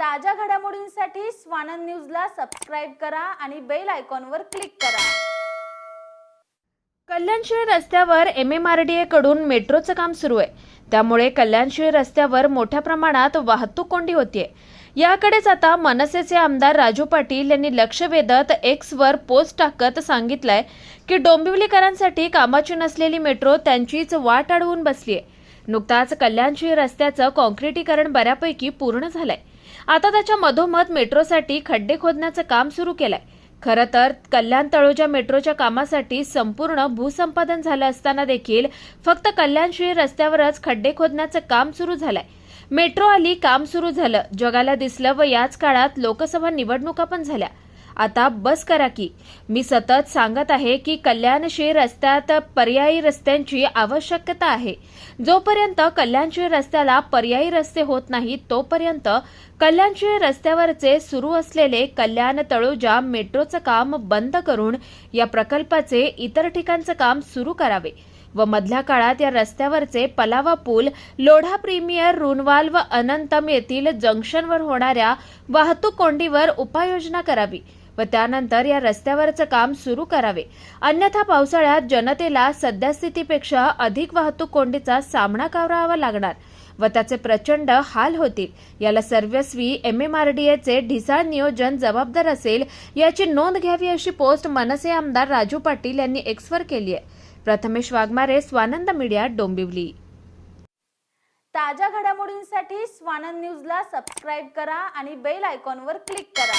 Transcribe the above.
ताज्या घडामोडींसाठी स्वानंद न्यूजला सबस्क्राईब करा आणि बेल आयकॉनवर क्लिक करा. कल्याणशिळ रस्त्यावर एम एम आर डी एकडून मेट्रोचं काम सुरू आहे. त्यामुळे कल्याणशिळ रस्त्यावर मोठ्या प्रमाणात वाहतूक कोंडी होतीये. याकडेच आता मनसेचे आमदार राजू पाटील यांनी लक्ष वेधत एक्सवर पोस्ट टाकत सांगितलंय की डोंबिवलीकरांसाठी कामाची नसलेली मेट्रो त्यांचीच वाट अडवून बसलीय. नुकताच कल्याणशिळ रस्त्याचं कॉन्क्रिटीकरण बऱ्यापैकी पूर्ण झालंय. आता त्याच्या मधोमध मेट्रोसाठी खड्डे खोदण्याचं काम सुरू केलंय. खरं तर कल्याण तळोजा मेट्रोच्या कामासाठी संपूर्ण भूसंपादन झालं असताना देखील फक्त कल्याणशिळी रस्त्यावरच खड्डे खोदण्याचं काम सुरू झालंय. मेट्रो आली काम सुरू झालं. जगाला दिसलं व याच काळात लोकसभा निवडणुका पण झाल्या. आता बस करा की. मी सतत सांगत आहे की कल्याणशिळ रस्त्यात पर्यायी रस्त्यांची आवश्यकता आहे. जोपर्यंत कल्याणशिळ रस्त्याला पर्यायी रस्ते होत नाही तोपर्यंत कल्याणशिळ रस्त्यावरचे सुरू असलेले कल्याण तळोजा मेट्रोचं काम बंद करून या प्रकल्पाचे इतर ठिकाणचं काम सुरू करावे व मधल्या काळात या रस्त्यावरचे पलावा पूल लोढा प्रीमियर रुनवाल व अनंतम येथील जंक्शनवर होणाऱ्या वाहतूक कोंडीवर उपाययोजना करावी. व त्यानंतर या रस्त्यावरचं काम सुरू करावे. अन्यथा पावसाळ्यात जनतेला सद्यस्थितीपेक्षा अधिक वाहतूक कोंडीचा सामना करावा लागणार व त्याचे प्रचंड हाल होतील. याला सर्वस्वी एम एम आर डी एचे ढिसाळ नियोजन जबाबदार असेल याची नोंद घ्यावी अशी पोस्ट मनसे आमदार राजू पाटील यांनी एक्सवर केली आहे. प्रथमेश वाघमारे स्वानंद मीडिया डोंबिवली. ताज्या घडामोडींसाठी स्वानंद न्यूजला सबस्क्राईब करा आणि बेल आयकॉनवर क्लिक करा.